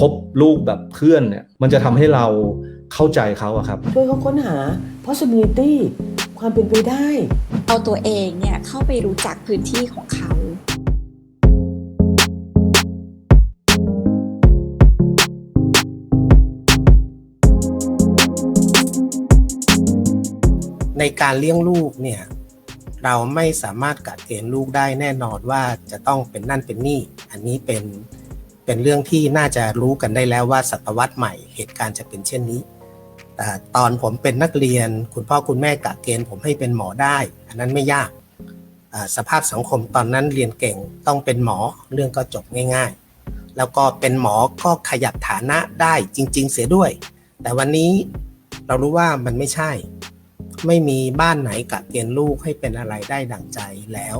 คบลูกแบบเพื่อนเนี่ยมันจะทำให้เราเข้าใจเขาอะครับ ช่วยเขาค้นหา possibility ความเป็นไปได้ เอาตัวเองเนี่ยเข้าไปรู้จักพื้นที่ของเขา ในการเลี้ยงลูกเนี่ยเราไม่สามารถกัดเกณฑ์ลูกได้แน่นอนว่าจะต้องเป็นนั่นเป็นนี่ อันนี้เป็น เป็นเรื่องที่น่าจะรู้กันได้แล้วว่าศตวรรษใหม่เหตุการณ์จะเป็นเช่นนี้แต่ตอนผมเป็นนักเรียน คุณพ่อคุณแม่กัดเกณฑ์ผมให้เป็นหมอได้ อันนั้นไม่ยากสภาพสังคมตอนนั้นเรียนเก่งต้องเป็นหมอเรื่องก็จบง่าย ๆ แล้วก็เป็นหมอก็ขยับฐานะได้จริง ๆ เสียด้วย แต่วันนี้เรารู้ว่ามันไม่ใช่ ไม่มีบ้านไหนกัดเกณฑ์ลูกให้เป็นอะไรได้ดั่งใจแล้ว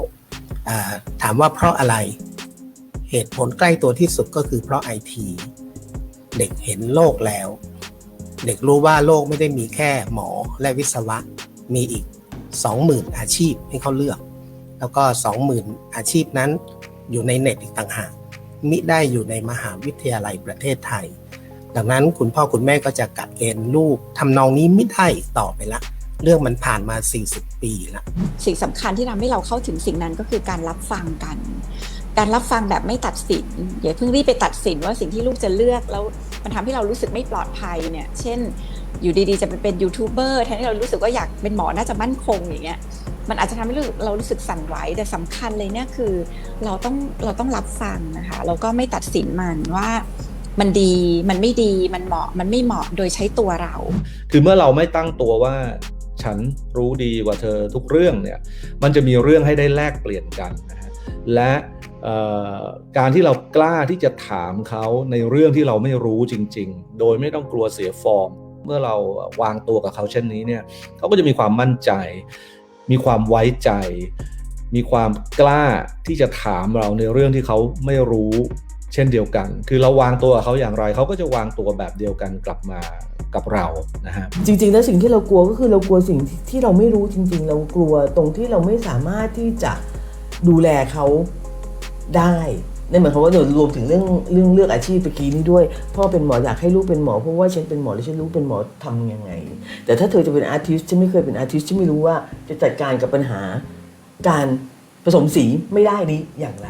ถามว่าเพราะอะไร เหตุผลใกล้ตัวที่สุดก็คือเพราะไอทีเด็กเห็นโลกแล้ว เด็กรู้ว่าโลกไม่ได้มีแค่หมอและวิศวะ มีอีก 20,000 อาชีพให้เขาเลือก แล้วก็ 20,000 อาชีพนั้นอยู่ในเน็ตอีกต่างหากมิได้อยู่ในมหาวิทยาลัยประเทศไทย ดังนั้นคุณพ่อคุณแม่ก็จะกัดเกณฑ์ลูกทำนองนี้ไม่ได้ต่อไปละ เรื่องมันผ่านมา 40 ปีแล้วสิ่งสำคัญที่ทำให้เราเข้าถึงสิ่งนั้นก็คือการรับฟังกัน การรับฟังแบบไม่ตัดสินอย่าเพิ่งรีบไปตัดสินว่าสิ่งที่ลูกจะเลือกแล้วมันทำให้เรารู้สึกไม่ปลอดภัยเนี่ย เช่น อยู่ดีๆจะเป็นยูทูบเบอร์แทนที่เรารู้สึกว่าอยากเป็นหมอน่าจะมั่นคงอย่างเงี้ยมันอาจจะทำให้เราเรารู้สึกสั่นไหวแต่สำคัญเลยเนี่ยคือเราต้องเราต้องรับฟังนะคะแล้วก็ไม่ตัดสินมันว่ามันดีมันไม่ดีมันเหมาะมันไม่เหมาะโดยใช้ตัวเรา คือเมื่อเราไม่ตั้งตัวว่าฉันรู้ดีกว่าเธอทุกเรื่องเนี่ย มันจะมีเรื่องให้ได้แลกเปลี่ยนกันนะฮะและ การที่เรากล้าที่จะถามเขาในเรื่องที่เราไม่รู้จริง ๆ โดยไม่ต้องกลัวเสียฟอร์ม เมื่อเราวางตัวกับเขาเช่นนี้เนี่ยเขาก็จะมีความมั่นใจ มีความไว้ใจ มีความกล้าที่จะถามเราในเรื่องที่เขาไม่รู้เช่นเดียวกัน คือเราวางตัวกับเขาอย่างไรเขาก็จะวางตัวแบบเดียวกันกลับมากับเรานะฮะจริงๆแล้วสิ่งที่เรากลัวก็คือเรากลัวสิ่งที่ที่เราไม่รู้จริง ๆ เรากลัวตรงที่เราไม่สามารถที่จะดูแลเขา ได้นั่นหมายความว่าเดี๋ยวรวมถึงเรื่องเรื่องเลือกอาชีพเมื่อกี้นี้ด้วย พ่อเป็นหมออยากให้ลูกเป็นหมอเพราะว่าฉันเป็นหมอแล้วฉันรู้เป็นหมอทำยังไง แต่ถ้าเธอจะเป็นอาร์ติสฉันไม่เคยเป็นอาร์ติสฉันไม่รู้ว่าจะจัดการกับปัญหาการผสมสีไม่ได้นี้อย่างไร